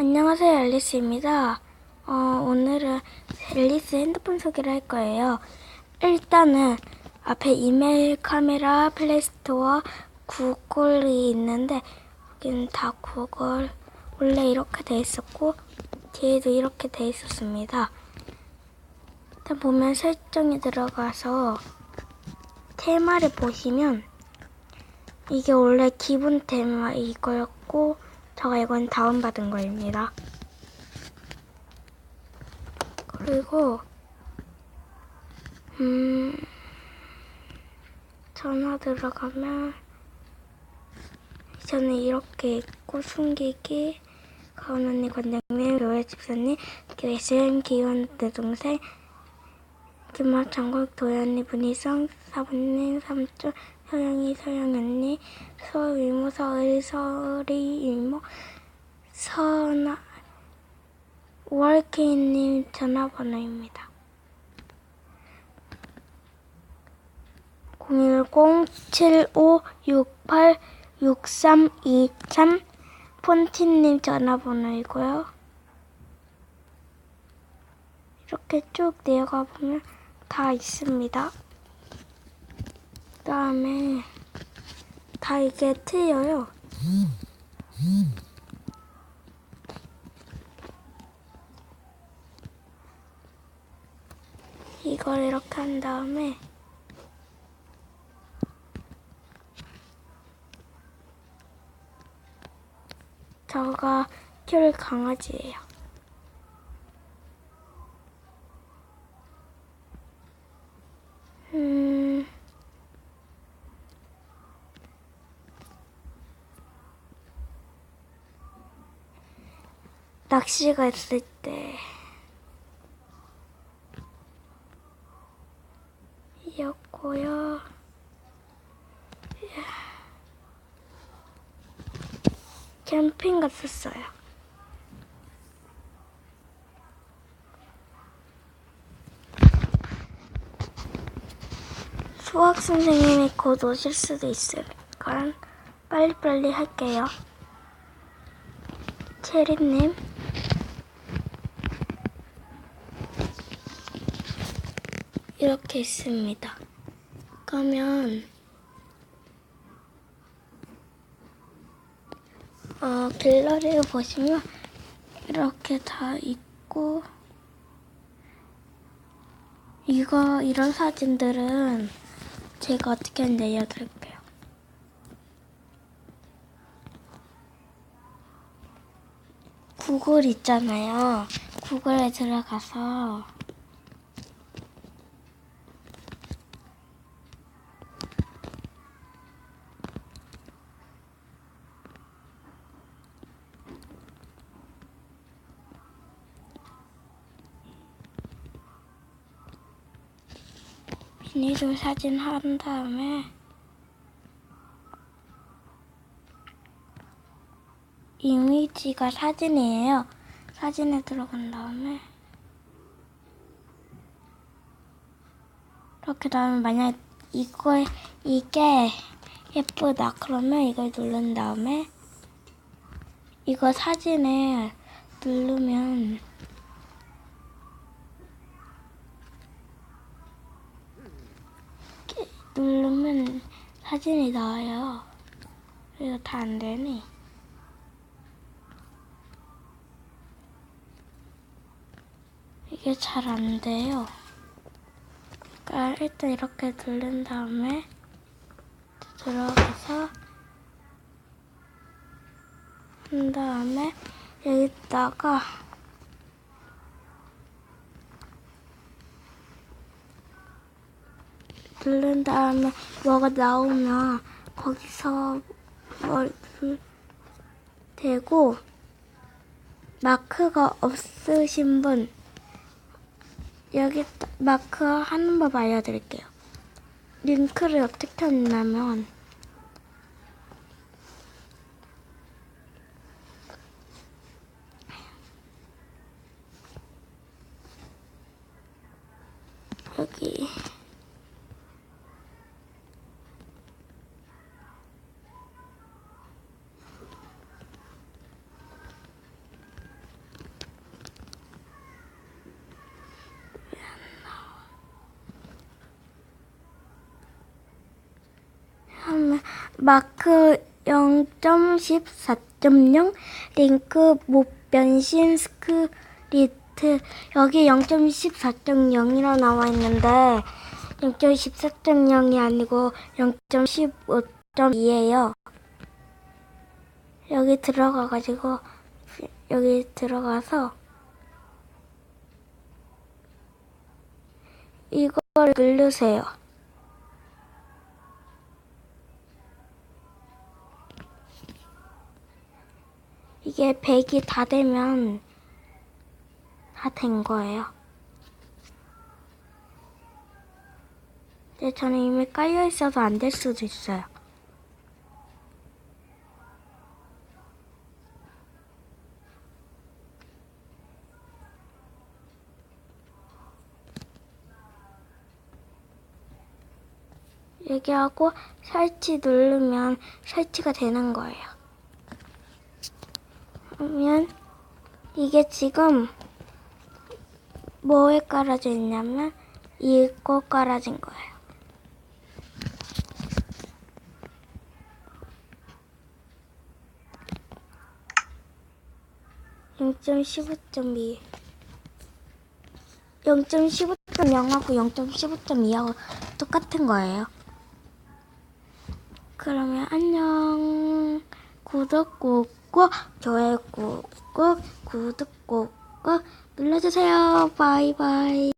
안녕하세요, 앨리스입니다. 어, 오늘은 앨리스 핸드폰 소개를 할 거예요. 일단은 앞에 이메일, 카메라, 플레이스토어, 구글이 있는데 여기는 다 구글 원래 이렇게 돼 있었고 뒤에도 이렇게 돼 있었습니다. 일단 보면 설정에 들어가서 테마를 보시면 이게 원래 기본 테마 이거였고 제가 이건 다운받은 거입니다. 그리고 음 전화 들어가면 저는 이렇게 있고 숨기기 가은 언니 관장님 교회 집사님 교회 쌤 기원 내 동생 김학 장국 도연이 분이성 사부님 삼촌 서영이 서영 언니 서이모 서을 서리 이모 서나 월케이님 전화번호입니다. 010-7568-6323 폰티님 전화번호이고요. 이렇게 쭉 내려가 보면 다 있습니다. 그 다음에 다 이게 틀려요. 이걸 이렇게 한 다음에 저가 키울 강아지예요. 낚시가 있을 때 이었고요. 캠핑 갔었어요. 수학 선생님이 곧 오실 수도 있으니까 빨리빨리 할게요. 체리님. 이렇게 있습니다. 그러면 어, 갤러리를 보시면 이렇게 다 있고 이거 이런 사진들은 제가 어떻게 하는지 알려드릴게요. 구글 있잖아요. 구글에 들어가서 비닐을 사진 한 다음에 이미지가 사진이에요. 사진에 들어간 다음에 이렇게 나오면 만약 이거 이게 예쁘다 그러면 이걸 누른 다음에 이거 사진에 누르면 이렇게 누르면 사진이 나와요. 이거 다 안 되네. 이게 잘 안 돼요. 그러니까 일단 이렇게 누른 다음에 들어가서 한 다음에 여기다가 누른 다음에 뭐가 나오면 거기서 뭘 대고 마크가 없으신 분 여기 마크 하는 법 알려드릴게요. 링크를 어떻게 하냐면 여기 마크 0.14.0 링크 못 변신 스크립트 여기 0.14.0이라 나와 있는데 0.14.0이 아니고 0.15.2예요. 여기 들어가 가지고 여기 들어가서 이걸 누르세요. 이게 100이 다 되면 다 된 거예요. 근데 저는 이미 깔려 있어서 안 될 수도 있어요. 얘기하고 설치 누르면 설치가 되는 거예요. 그러면 이게 지금 뭐에 깔아져 있냐면 이거 깔아진 거예요. (0.15.2) 0.15.0하고 0.15.2하고 똑같은 거예요. 그러면 안녕. 구독 꾹 꾹, 좋아요 꾹꾹, 구독 꾹꾹 눌러주세요. 바이바이.